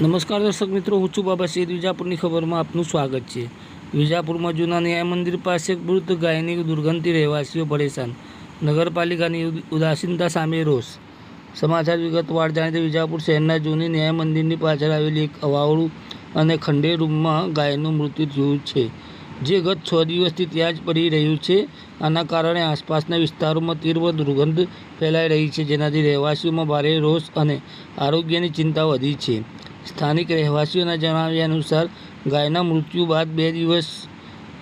નમસ્કાર દર્શક મિત્રો, હું છું બાબા સૈદ વિજાપુરની ખબરમાં આપનું સ્વાગત છે. વિજાપુરમાં જૂના ન્યાય મંદિર પાસે મૃત ગાયની દુર્ગંધથી રહેવાસીઓ પરેશાન. નગરપાલિકાની ઉદાસીનતા સામે રોષ. સમાચાર વિગતવાર જાણીતે વિજાપુર શહેરના જૂની ન્યાય મંદિરની પાછળ આવેલી એક અવાવળું અને ખંડેર રૂમમાં ગાયનું મૃત્યુ થયું છે. જે ગત છ દિવસથી ત્યાં જ પડી રહ્યું છે. આના કારણે આસપાસના વિસ્તારોમાં તીવ્ર દુર્ગંધ ફેલાઈ રહી છે. જેનાથી રહેવાસીઓમાં ભારે રોષ અને આરોગ્યની ચિંતા વધી છે. સ્થાનિક રહેવાસીઓના જણાવ્યા અનુસાર, ગાયના મૃત્યુ બાદ બે દિવસ,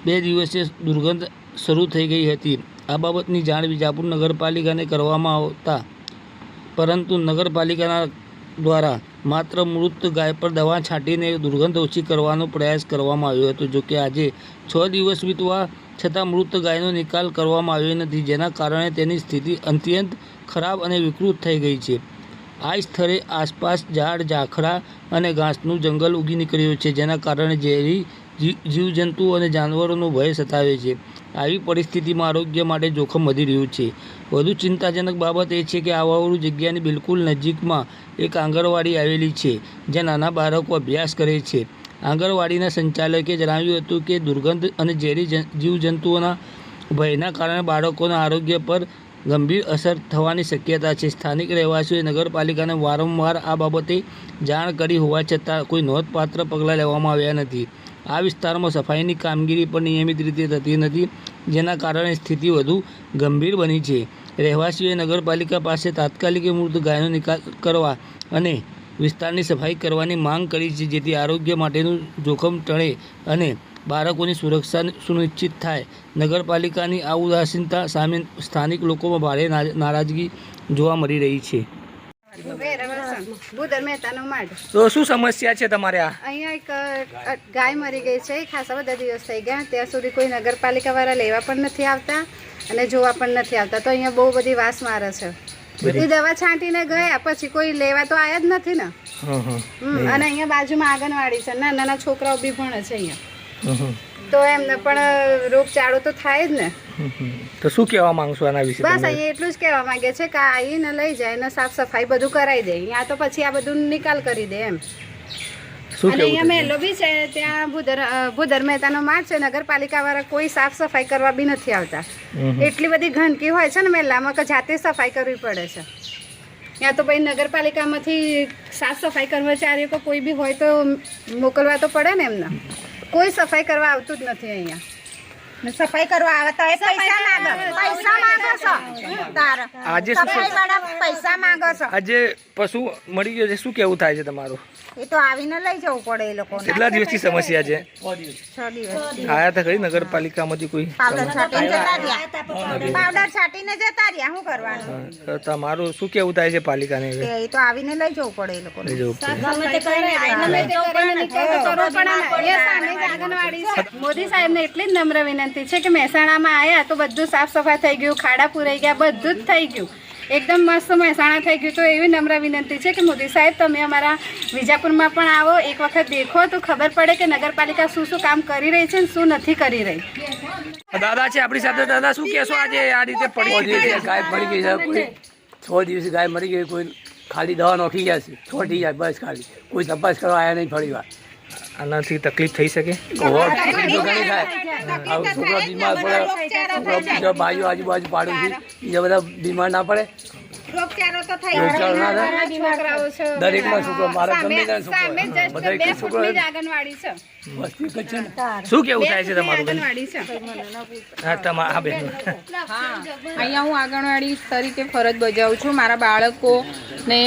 બે દિવસે દુર્ગંધ શરૂ થઈ ગઈ હતી. આ બાબતની જાણ વિજાપુર નગરપાલિકાને કરવામાં આવતા, પરંતુ નગરપાલિકાના દ્વારા માત્ર મૃત ગાય પર દવા છાંટીને દુર્ગંધ ઓછી કરવાનો પ્રયાસ કરવામાં આવ્યો હતો. જોકે આજે છ દિવસ વીતવા છતાં મૃત ગાયનો નિકાલ કરવામાં આવ્યો નથી, જેના કારણે તેની સ્થિતિ અત્યંત ખરાબ અને વિકૃત થઈ ગઈ છે. આ સ્થળે આસપાસ ઝાડ, ઝાખરા અને ઘાસનું જંગલ ઉગી નીકળ્યું છે, જેના કારણે ઝેરી જી- જીવજંતુઓ અને જાનવરોનો ભય સતાવે છે. આવી પરિસ્થિતિમાં આરોગ્ય માટે જોખમ વધી રહ્યું છે. વધુ ચિંતાજનક બાબત એ છે કે આવાવાળું જગ્યાની બિલકુલ નજીકમાં એક આંગણવાડી આવેલી છે, જ્યાં નાના બાળકો અભ્યાસ કરે છે. આંગણવાડીના સંચાલકે જણાવ્યું હતું કે દુર્ગંધ અને ઝેરી જીવજંતુઓના ભયના કારણે બાળકોના આરોગ્ય પર ગંભીર અસર થવાની શક્યતા છે. સ્થાનિક રહેવાસીઓએ નગરપાલિકાને વારંવાર આ બાબતે જાણ કરી હોવા છતાં કોઈ નોંધપાત્ર પગલાં લેવામાં આવ્યા નથી. આ વિસ્તારમાં સફાઈની કામગીરી પણ નિયમિત રીતે થતી નથી, જેના કારણે સ્થિતિ વધુ ગંભીર બની છે. રહેવાસીઓએ નગરપાલિકા પાસે તાત્કાલિક મૃત ગાયનો નિકાલ કરવા અને વિસ્તારની સફાઈ કરવાની માંગ કરી છે, જેથી આરોગ્ય માટેનું જોખમ ટળે અને બાળકોની સુરક્ષા સુનિશ્ચિત થાય. નગરપાલિકાની આ ઉદાસીનતા સામે સ્થાનિક લોકોમાં ભારે નારાજગી જોવા મળી રહી છે. તો શું સમસ્યા છે તમારે આ? અહીંયા એક ગાય મરી ગઈ છે ખાસા બધા દિવસ થઈ ગયા. ત્યાં સુધી કોઈ નગરપાલિકા વાળા લેવા પણ નથી આવતા અને જોવા પણ નથી આવતા. તો અહીંયા બહુ બધી વાસ મારે છે. એ દવા છાંટીને ગયા પછી કોઈ લેવા તો આયા જ નથી ને. અને અહીંયા બાજુમાં આંગણવાડી છે. નાના નાના છોકરાઓ બી ભણે છે અહીંયા. તો એમને પણ રોગચાળો તો થાય જ ને. તો શું કહેવા માંગશો આના વિશે બસ અહીંયા એટલું જ કહેવા માંગે છે કે આવીને લઈ જાય ને સાફ સફાઈ બધું કરાવી દે. અહીંયા તો પછી આ બધું નિકાલ કરી દે એમ. અને અહીંયા મેલો બી છે ત્યાં ભૂદર ભૂદર મહેતાનો માર્ગ છે નગરપાલિકા વાળા કોઈ સાફ સફાઈ કરવા બી નથી આવતા. એટલી બધી ગંદકી હોય છે ને મેલામાં કે જાતે સફાઈ કરવી પડે છે. ત્યાં તો ભાઈ નગરપાલિકામાંથી સાફ સફાઈ કર્મચારીઓ કોઈ બી હોય તો મોકલવા તો પડે ને એમને. કોઈ સફાઈ કરવા આવતું જ નથી અહીંયા. સફાઈ કરવા આવે તો એ પૈસા માંગે. પૈસા માંગો છો? તારા. આજે સફાઈ વાળા પૈસા માંગો છો. આજે પશુ મળી ગયો છે. શું કેવું થાય છે તમારું? એ તો આવીને લઈ જવું પડે એ લોકો કેટલા દિવસથી સમસ્યા છે? આયા હતા ખરી? નગરપાલિકામાંથી કોઈ પાવડર છાંટીને જતા રહ્યા. પાવડર. છાંટીને જતા રહ્યા. શું કરવાનું? તો તમારું શું કેવું થાય છે પાલિકાને ને એ તો આવીને લઈ જવું પડે એ લોકોને. લઈ જવું પડે. મોદી સાહેબને એટલી જ નમ્ર વિનંતી છે કે મહેસાણામાં આવ્યા તો બધું સાફ સફાઈ થઈ ગયું ખાડા પૂરાઈ ગયા બધું જ થઈ ગયું. એકદમ મસ્ત મહેસાણા થઈ ગયું. તો એવી નમ્ર વિનંતી છે કે મોદી સાહેબ તમે અમારા વિજાપુરમાં પણ આવો. એક વખત દેખો તો ખબર પડે કે નગરપાલિકા શું શું કામ કરી રહી છે ને શું નથી કરી રહી. દાદા છે આપણી સાથે. દાદા શું કહેશો આજે આ રીતે પડી ગાય મરી ગઈ છે. કોઈ છ દિવસે ગાય મરી ગઈ કોઈ ખાલી દવા નોખી ગયા છે. છોટી જાય બસ ખાલી. કોઈ તપાસ કરવા આવ્યા નહીં ફરી વાર આનાથી તકલીફ થઈ શકે? છોકરો બીમાર પડે છોકરો બીજા બાજુ આજુબાજુ પાડું છે. બીજા બધા બીમાર ના પડે. રોગચાળો તો થઈ રોગચાળો ના થાય. છોકરાઓ છે. દરેકમાં છોકરો મારા ગમે ત્યાં છોકરો બધા એક છોકરો આંગણવાડી છે. વસ્તી એક જ છે ને? શું કેવું થાય છે તમારું આંગણવાડી છે. હા તમા હા બેન. અહીંયા હું આંગણવાડી તરીકે ફરજ બજાવું છું. મારા બાળકો ને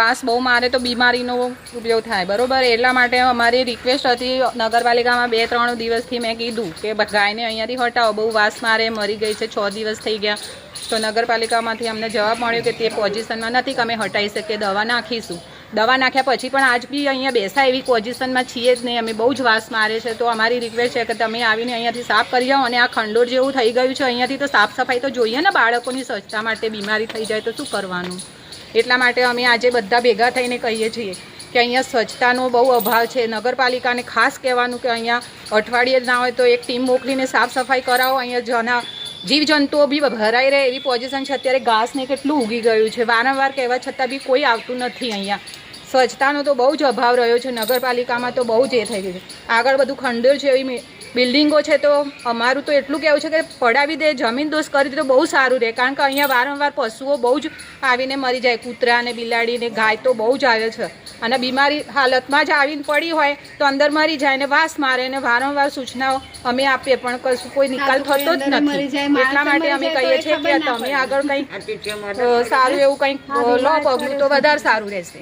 વાસ બહુ મારે તો બીમારીનો ઉપયોગ થાય. બરોબર? એટલા માટે અમારી રિક્વેસ્ટ હતી નગરપાલિકામાં બે ત્રણ દિવસથી મેં કીધું કે ગાયને અહીંયાથી હટાવો. બહુ વાસ મારે મરી ગઈ છે. છ દિવસ થઈ ગયા. તો નગરપાલિકામાંથી અમને જવાબ મળ્યો કે તે પોઝિશનમાં નથી, કે અમે હટાવી શકીએ, દવા નાખીશું. દવા નાખ્યા પછી પણ આજ બી અહીંયા બેસા એવી પોઝિશનમાં છીએ જ નહીં, અમે બહુ જ વાસ મારે છે. તો અમારી રિક્વેસ્ટ છે કે તમે આવીને અહીંયાથી સાફ કરી જાઓ અને આ ખંડોળ જેવું થઈ ગયું છે, અહીંયાથી તો સાફ સફાઈ તો જોઈએ ને બાળકોની સ્વચ્છતા માટે બીમારી થઈ જાય તો શું કરવાનું? એટલા માટે અમે આજે બધા ભેગા થઈને કહીએ છીએ કે અહીંયા સ્વચ્છતાનો બહુ અભાવ છે. નગરપાલિકાને ખાસ કહેવાનું કે અહીંયા અઠવાડિયે જ ના હોય તો એક ટીમ મોકલીને સાફ સફાઈ કરાવો, અહીંયા જના જીવજંતુઓ બી ભરાઈ રહે એવી પોઝિશન છે. અત્યારે ઘાસને કેટલું ઉગી ગયું છે. વારંવાર કહેવા છતાં બી કોઈ આવતું નથી અહીંયા. સ્વચ્છતાનો તો બહુ જ અભાવ રહ્યો છે. નગરપાલિકામાં તો બહુ જ એ થઈ ગયું છે. આગળ બધું ખંડેર છે એવી બિલ્ડિંગો છે તો અમારું તો એટલું કહેવું છે કે પડાવી દે જમીન દોષ કરી દે તો બહુ સારું રહે. કારણ કે અહીંયા વારંવાર પશુઓ બહુ જ આવીને મરી જાય. કૂતરા અને બિલાડી ને ગાય તો બહુ જ આવે છે. અને બીમારી હાલતમાં જ આવીને પડી હોય તો અંદર મરી જાય ને વાસ મારે ને વારંવાર સૂચનાઓ અમે આપીએ પણ કશું કોઈ નિકાલ થતો જ નથી. એટલા માટે અમે કહીએ છીએ કે તમે આગળ કંઈક સારું એવું કંઈક લો પગલું તો વધારે સારું રહેશે.